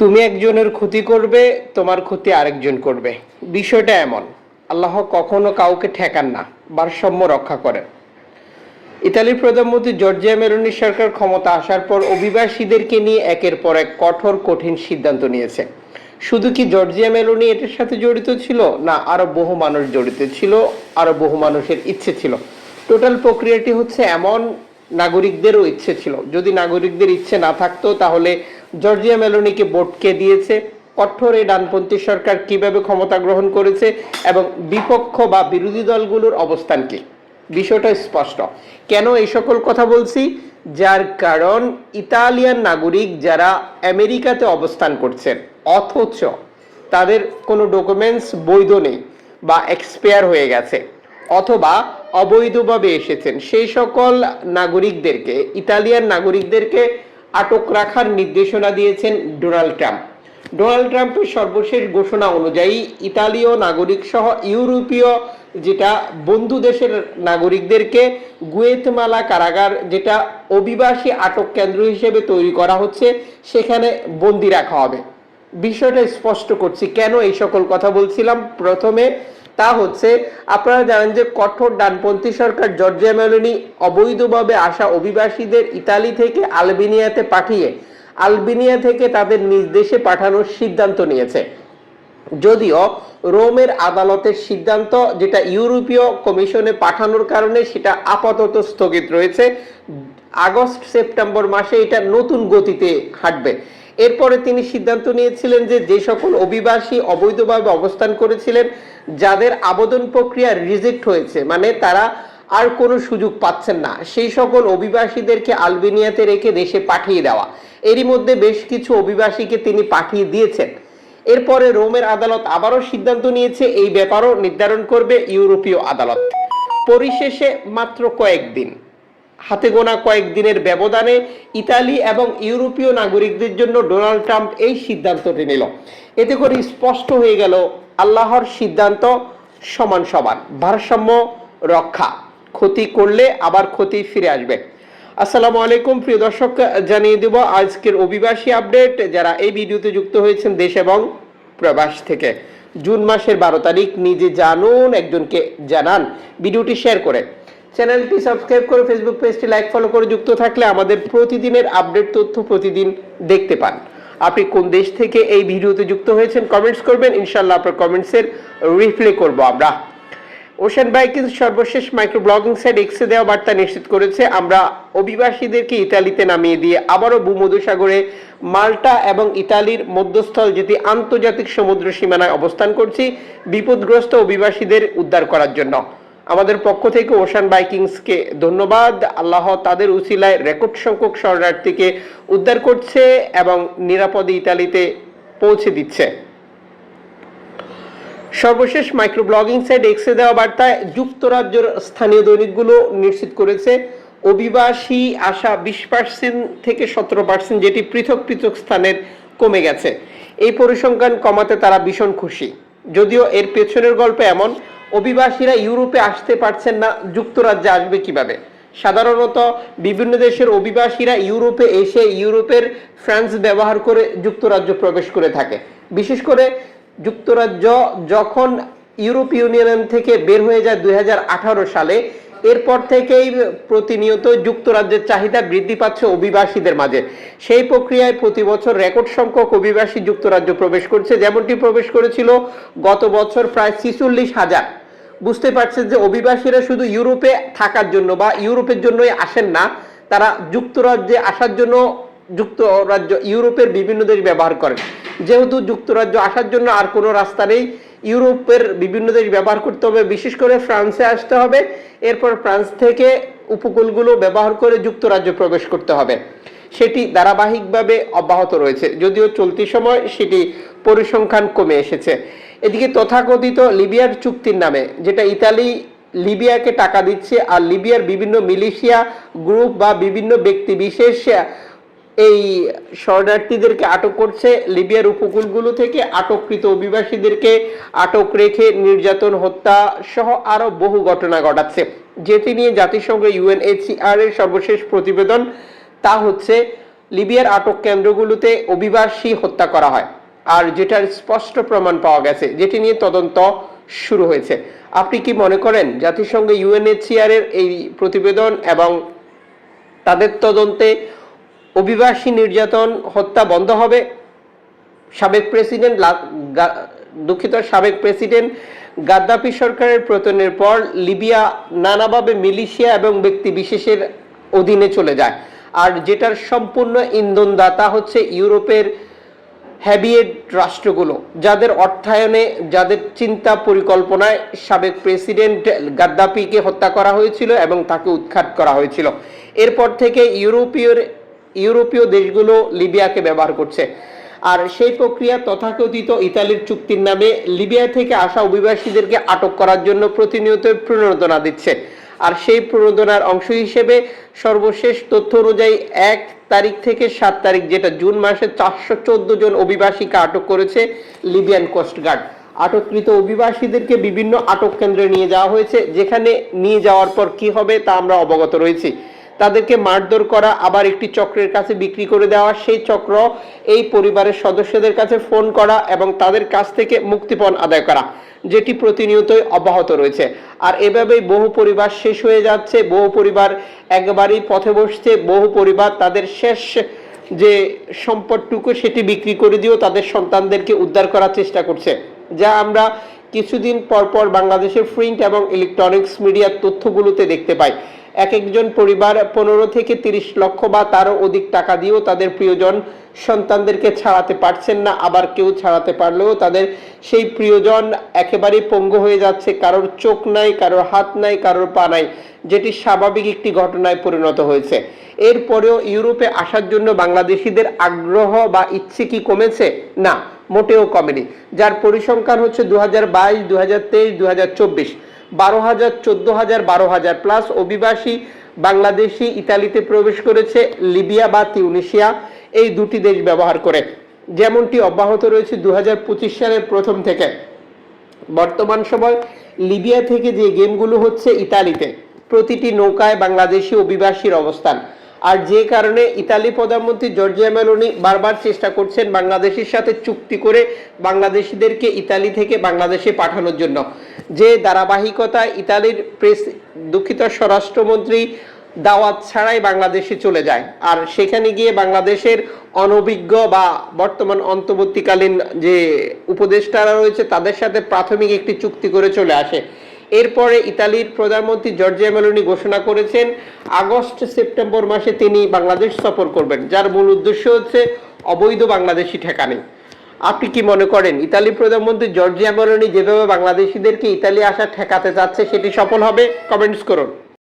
তুমি একজনের ক্ষতি করবে, তোমার ক্ষতি আরেকজন করবে। বিষয়টা এমন, আল্লাহ কখনো কাউকে ঠেকান না, ভারসাম্য রক্ষা করেন। ইতালির প্রধানমন্ত্রী জর্জিয়া মেলোনি সরকার ক্ষমতা আসার পর অভিবাসীদেরকে নিয়ে একের পর এক কঠোর, কঠিন সিদ্ধান্ত নিয়েছে। শুধু কি জর্জিয়া মেলোনি এটার সাথে জড়িত ছিল, না আরও বহু মানুষ জড়িত ছিল, আরও বহু মানুষের ইচ্ছে ছিল। টোটাল প্রক্রিয়াটি হচ্ছে এমন, নাগরিকদেরও ইচ্ছে ছিল। যদি নাগরিকদের ইচ্ছে না থাকতো, তাহলে জর্জিয়া মেলোনিকে ভোটকে দিয়েছে। কঠোর ডানপন্থী সরকার কীভাবে ক্ষমতা গ্রহণ করেছে এবং বিপক্ষ বা বিরোধী দলগুলোর অবস্থান কি বিষয়টা স্পষ্ট। কেন এই সকল কথা বলছি? যার কারণ ইতালিয়ান নাগরিক যারা আমেরিকাতে অবস্থান করছেন, অথচ তাদের কোনো ডকুমেন্টস বৈধ নেই বা এক্সপায়ার হয়ে গেছে অথবা অবৈধভাবে এসেছেন। সেই সকল নাগরিকদেরকে, ইতালিয়ান নাগরিকদেরকে আটক রাখার নির্দেশনা দিয়েছেন ডোনাল্ড ট্রাম্প। ডোনাল্ড ট্রাম্পের সর্বশেষ ঘোষণা অনুযায়ী ইতালীয় নাগরিক সহ ইউরোপীয় যেটা বন্ধু দেশের নাগরিকদেরকে গুয়েতমালা কারাগার যেটা অভিবাসী আটক কেন্দ্র হিসেবে তৈরি করা হচ্ছে, সেখানে বন্দি রাখা হবে। বিষয়টা স্পষ্ট করছি। কেন এই সকল কথা বলছিলাম? প্রথমে তা হচ্ছে, আপনারা জানেন যে কঠোর ডানপন্থী সরকার জর্জিয়া মেলোনি অবৈধভাবে আসা অভিবাসীদের ইতালি থেকে আলবেনিয়াতে পাঠিয়ে, আলবেনিয়া থেকে তাদের নিজ দেশে পাঠানোর সিদ্ধান্ত নিয়েছে। যদিও রোমের আদালতের সিদ্ধান্ত যেটা ইউরোপীয় কমিশনে পাঠানোর কারণে সেটা আপাতত স্থগিত রয়েছে, আগস্ট সেপ্টেম্বর মাসে এটা নতুন গতিতে হাঁটবে এরপরে তিনি সিদ্ধান্ত নিয়েছিলেন যে যে সকল অভিবাসী অবৈধভাবে অবস্থান করেছিলেন, যাদের আবেদন প্রক্রিয়া রিজেক্ট হয়েছে মানে তারা আর কোনো সুযোগ পাচ্ছেন না। সেই সকল অভিবাসীদেরকে আলবেনিয়াতে রেখে দেশে পাঠিয়ে দেওয়া। এরই মধ্যে বেশ কিছু অভিবাসীকে তিনি পাঠিয়ে দিয়েছেন। এরপরে রোমের আদালত আবারও সিদ্ধান্ত নিয়েছে, এই ব্যাপারও নির্ধারণ করবে ইউরোপীয় আদালত। পরিশেষে মাত্র কয়েকদিন। হাতে গোনা কয়েকদিনের ব্যবধানে ইতালি এবং ইউরোপীয় নাগরিকদের জন্য ডোনাল্ড ট্রাম্প এই সিদ্ধান্তটি নিল। এতে করে স্পষ্ট হয়ে গেল, আল্লাহর সিদ্ধান্ত সমান সমান। ভারসাম্য রক্ষা। ক্ষতি করলে আবার ক্ষতি ফিরে আসবে। আসসালামু আলাইকুম, প্রিয় দর্শক, জানিয়ে দেব আজকের অভিবাসী আপডেট। যারা এই ভিডিওতে যুক্ত হয়েছেন দেশ এবং প্রবাস থেকে, জুন মাসের বারো তারিখ, নিজে জানুন, একজনকে জানান। ভিডিওটি শেয়ার করে চ্যানেলটি সাবস্ক্রাইব করে ফেসবুক পেজটি লাইক ফলো করে যুক্ত থাকলে আমাদের প্রতিদিনের আপডেট তথ্য প্রতিদিন দেখতে পান। আপনি কোন দেশ থেকে এই ভিডিওতে যুক্ত হয়েছেন কমেন্টস করবেন। ইনশাল্লাহ আপনার কমেন্টসের রিপ্লে করব আমরা। ওশান বাইকিং সর্বশেষ মাইক্রো ব্লগিং সাইট এক্সে দেওয়া বার্তা নিশ্চিত করেছে, আমরা অভিবাসীদেরকে ইতালিতে নামিয়ে দিয়ে আবারও ভূমধ্যসাগরে মাল্টা এবং ইতালির মধ্যস্থল যেটি আন্তর্জাতিক সমুদ্র সীমানায় অবস্থান করছি, বিপদগ্রস্ত অভিবাসীদের উদ্ধার করার জন্য। আমাদের পক্ষ থেকে ওশান বাইকিংসকে ধন্যবাদ। আল্লাহ তাদের উসিলায় রেকর্ড সংখ্যক শরণার্থীকে উদ্ধার করছে এবং নিরাপদে ইতালিতে পৌঁছে দিচ্ছে। সর্বশেষ মাইক্রো ব্লগিং সাইট এক্সে দেওয়া বার্তায় যুক্তরাজ্যের স্থানীয় দৈনিকগুলো নিশ্চিত করেছে, অভিবাসী আসা বিশ পার্সেন্ট থেকে সতেরো পার্সেন্ট, যেটি পৃথক পৃথক স্থানের কমে গেছে। এই পরিসংখ্যান কমাতে তারা ভীষণ খুশি। যদিও এর পেছনের গল্প এমন অভিবাসীরা ইউরোপে আসতে পারছেন না, যুক্তরাজ্যে আসবে কীভাবে? সাধারণত বিভিন্ন দেশের অভিবাসীরা ইউরোপে এসে ইউরোপের ফ্রান্স ব্যবহার করে যুক্তরাজ্য প্রবেশ করে থাকে। বিশেষ করে যুক্তরাজ্য যখন ইউরোপ ইউনিয়ন থেকে বের হয়ে যায় দুই হাজার আঠারো সালে, এরপর থেকেই প্রতিনিয়ত যুক্তরাজ্যের চাহিদা বৃদ্ধি পাচ্ছে অভিবাসীদের মাঝে। সেই প্রক্রিয়ায় প্রতি বছর রেকর্ড সংখ্যক অভিবাসী যুক্তরাজ্য প্রবেশ করছে। যেমনটি প্রবেশ করেছিল গত বছর প্রায় ছিচল্লিশ হাজার। বুঝতে পারছেন যে অভিবাসীরা শুধু ইউরোপে থাকার জন্য বা ইউরোপের জন্যই আসেন না, তারা যুক্তরাজ্যে আসার জন্য যুক্তরাজ্য, ইউরোপের বিভিন্ন দেশ ব্যবহার করেন। যেহেতু যুক্তরাজ্য আসার জন্য আর কোনো রাস্তা নেই, ইউরোপের বিভিন্ন দেশ ব্যবহার করতে হবে, বিশেষ করে ফ্রান্সে আসতে হবে, এরপর ফ্রান্স থেকে উপকূলগুলো ব্যবহার করে যুক্তরাজ্য প্রবেশ করতে হবে। সেটি ধারাবাহিকভাবে অব্যাহত রয়েছে, যদিও চলতি সময় সেটি পরিসংখ্যান কমে এসেছে। এদিকে তথাকথিত লিবিয়ার চুক্তির নামে, যেটা ইতালি, লিবিয়াকে টাকা দিচ্ছে আর লিবিয়ার বিভিন্ন মিলিশিয়া গ্রুপ বা বিভিন্ন ব্যক্তি বিশেষ, এই শরণার্থীদেরকে আটক করছে। লিবিয়ার উপকূলগুলো থেকে আটককৃত অভিবাসীদেরকে আটক রেখে নির্যাতন, হত্যা সহ আরও বহু ঘটনা ঘটাচ্ছে। যেটি নিয়ে জাতিসংঘ ইউএনএইচসিআর এর সর্বশেষ প্রতিবেদন, তা হচ্ছে, লিবিয়ার আটক কেন্দ্রগুলোতে অভিবাসী হত্যা করা হয়। আর যেটার স্পষ্ট প্রমাণ পাওয়া গেছে, যেটি নিয়ে তদন্ত শুরু হয়েছে। আপনি কি মনে করেন জাতিসংঘ ইউএনএইচসিআর এর এই প্রতিবেদন এবং তাদের তদন্তে অভিবাসী নির্যাতন, হত্যা বন্ধ হবে? সাবেক প্রেসিডেন্ট দুঃখিত, সাবেক প্রেসিডেন্ট গাদ্দাফি সরকারের পতনের পর লিবিয়া নানাভাবে মিলিশিয়া এবং ব্যক্তি বিশেষের অধীনে চলে যায়। আর যেটার সম্পূর্ণ ইন্ধনদাতা হচ্ছে ইউরোপের হ্যাবিয়েট রাষ্ট্রগুলো, যাদের অর্থায়নে, যাদের চিন্তা পরিকল্পনায় সাবেক প্রেসিডেন্ট গাদ্দাফিকে হত্যা করা হয়েছিল এবং তাকে উৎখাত করা হয়েছিল। এরপর থেকে ইউরোপীয় ইউরোপীয় দেশগুলো লিবিয়াকে ব্যবহার করছে। আর সেই প্রক্রিয়া তথাকথিত ইতালির চুক্তির নামে লিবিয়া থেকে আসা অভিবাসীদেরকে আটক করার জন্য প্রতিনিয়ত প্রণোদনা দিচ্ছে। আর সেই প্রণোদনার অংশ হিসেবে সর্বশেষ তথ্য অনুযায়ী এক তারিখ থেকে সাত তারিখ যেটা জুন মাসে চারশো চোদ্দ জন অভিবাসীকে আটক করেছে লিবিয়ান কোস্টগার্ড আটককৃত অভিবাসীদেরকে বিভিন্ন আটক কেন্দ্রে নিয়ে যাওয়া হয়েছে। যেখানে নিয়ে যাওয়ার পর কি হবে তা আমরা অবগত রয়েছি। তাদেরকে মারধর করা, আবার একটি চক্রের কাছে বিক্রি করে দেওয়া, সেই চক্র এই পরিবারের সদস্যদের কাছে ফোন করা এবং তাদের কাছ থেকে মুক্তিপণ আদায় করা, যেটি প্রতিনিয়তই অব্যাহত রয়েছে। আর এভাবেই বহু পরিবার শেষ হয়ে যাচ্ছে, বহু পরিবার একবারেই পথে বসছে, বহু পরিবার তাদের শেষ যে সম্পদটুকু সেটি বিক্রি করে দিয়েও তাদের সন্তানদেরকে উদ্ধার করার চেষ্টা করছে, যা আমরা কিছুদিন পর পর বাংলাদেশের প্রিন্ট এবং ইলেকট্রনিক্স মিডিয়ার তথ্যগুলোতে দেখতে পাই। এক একজন পরিবার পনেরো থেকে তিরিশ লক্ষ বা তারও অধিক টাকা দিয়েও তাদের প্রিয়জন সন্তানদেরকে ছাড়াতে পারছেন না, আবার কেউ ছাড়াতে পারলেও তাদের সেই প্রিয়জন একেবারেই পঙ্গু হয়ে যাচ্ছে, কারোর চোখ নাই, কারোর হাত নাই, কারোর পা নাই, যেটি স্বাভাবিক একটি ঘটনায় পরিণত হয়েছে। এরপরেও ইউরোপে আসার জন্য বাংলাদেশিদের আগ্রহ বা ইচ্ছে কি কমেছে? না, মোটেও কমেনি। যার পরিসংখ্যান হচ্ছে দু হাজার বাইশ দু হাজার তেইশ দু হাজার চব্বিশ। বারো হাজার চোদ্দ হাজার বারো হাজার প্লাস অভিবাসী বাংলাদেশি ইতালিতে প্রবেশ করেছে, লিবিয়া বা তিউনিশিয়া এই দুটি দেশ ব্যবহার করে। যেমনটি অব্যাহত রয়েছে দু হাজার পঁচিশ সালের প্রথম থেকে। বর্তমান সময় লিবিয়া থেকে যে গেমগুলো হচ্ছে ইতালিতে, প্রতিটি নৌকায় বাংলাদেশি অভিবাসীর অবস্থান। আর যে কারণে ইতালি প্রধানমন্ত্রী জর্জিয়া মেলোনি বারবার চেষ্টা করছেন বাংলাদেশের সাথে চুক্তি করে বাংলাদেশিদেরকে ইতালি থেকে বাংলাদেশে পাঠানোর জন্য। যে ধারাবাহিকতায় ইতালির প্রেস দুঃখিত স্বরাষ্ট্রমন্ত্রী দাওয়াত ছাড়াই বাংলাদেশে চলে যায়। আর সেখানে গিয়ে বাংলাদেশের অনভিজ্ঞ বা বর্তমান অন্তর্বর্তীকালীন যে উপদেষ্টারা রয়েছে, তাদের সাথে প্রাথমিক একটি চুক্তি করে চলে আসে। এরপরে ইতালির প্রধানমন্ত্রী জর্জিয়া মেলোনি ঘোষণা করেছেন, আগস্ট সেপ্টেম্বর মাসে তিনি বাংলাদেশ সফর করবেন, যার মূল উদ্দেশ্য হচ্ছে অবৈধ বাংলাদেশি ঠেকানি। আপনি কি মনে করেন ইতালি প্রধানমন্ত্রী জর্জিয়া মেলোনি যেভাবে বাংলাদেশিদেরকে ইতালি আসা ঠেকাতে চাচ্ছে, সেটি সফল হবে? কমেন্টস করুন।